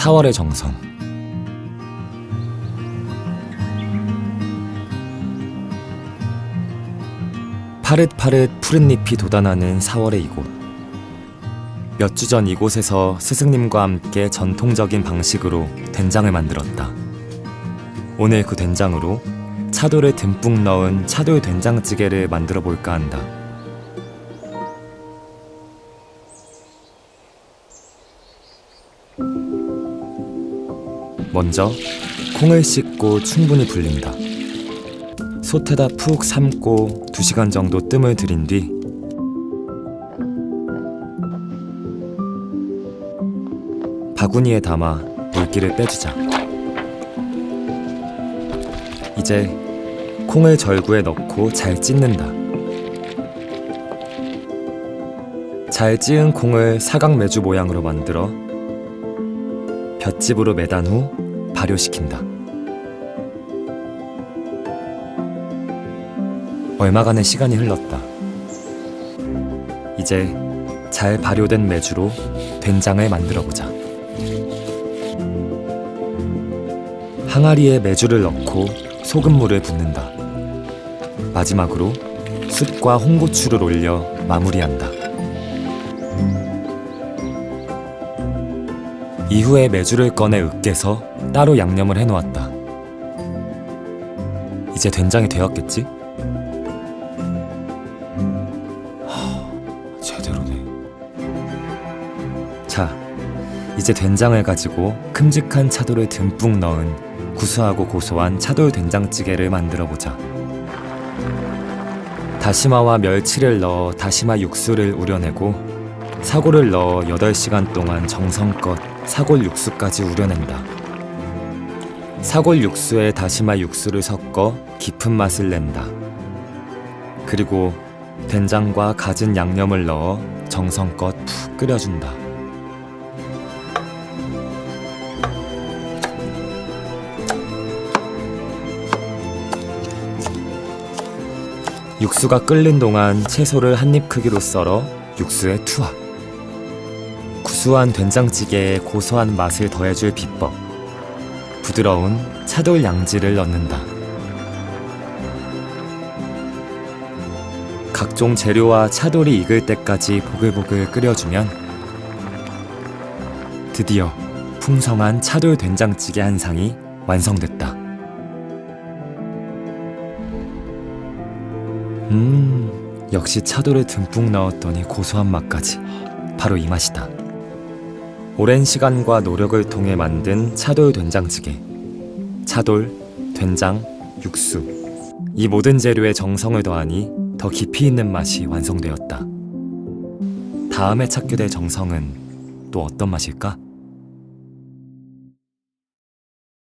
4월의 정성. 파릇파릇 푸른 잎이 돋아나는 4월의 이곳. 몇 주 전 이곳에서 스승님과 함께 전통적인 방식으로 된장을 만들었다. 오늘 그 된장으로 차돌을 듬뿍 넣은 차돌 된장찌개를 만들어 볼까 한다. 먼저 콩을 씻고 충분히 불린다. 솥에다 푹 삶고 2시간 정도 뜸을 들인 뒤 바구니에 담아 물기를 빼주자. 이제 콩을 절구에 넣고 잘 찢는다. 잘 찌은 콩을 사각 매주 모양으로 만들어 볏짚으로 매단 후 발효시킨다. 얼마간의 시간이 흘렀다. 이제 잘 발효된 매주로 된장을 만들어 보자. 항아리에 매주를 넣고 소금물을 붓는다. 마지막으로 숯과 홍고추를 올려 마무리한다. 이후에 매주를 꺼내 으깨서 따로 양념을 해놓았다. 이제 된장이 되었겠지? 하, 제대로네. 자, 이제 된장을 가지고 큼직한 차돌을 듬뿍 넣은 구수하고 고소한 차돌 된장찌개를 만들어 보자. 다시마와 멸치를 넣어 다시마 육수를 우려내고 사골을 넣어 8시간 동안 정성껏 사골 육수까지 우려낸다. 사골 육수에 다시마 육수를 섞어 깊은 맛을 낸다. 그리고 된장과 갖은 양념을 넣어 정성껏 푹 끓여준다. 육수가 끓는 동안 채소를 한 입 크기로 썰어 육수에 투하. 구수한 된장찌개에 고소한 맛을 더해줄 비법. 부드러운 차돌 양지를 넣는다. 각종 재료와 차돌이 익을 때까지 보글보글 끓여주면 드디어 풍성한 차돌 된장찌개 한 상이 완성됐다. 음, 역시 차돌을 듬뿍 넣었더니 고소한 맛까지. 바로 이 맛이다. 오랜 시간과 노력을 통해 만든 차돌 된장찌개. 차돌, 된장, 육수. 이 모든 재료에 정성을 더하니 더 깊이 있는 맛이 완성되었다. 다음에 찾게 될 정성은 또 어떤 맛일까?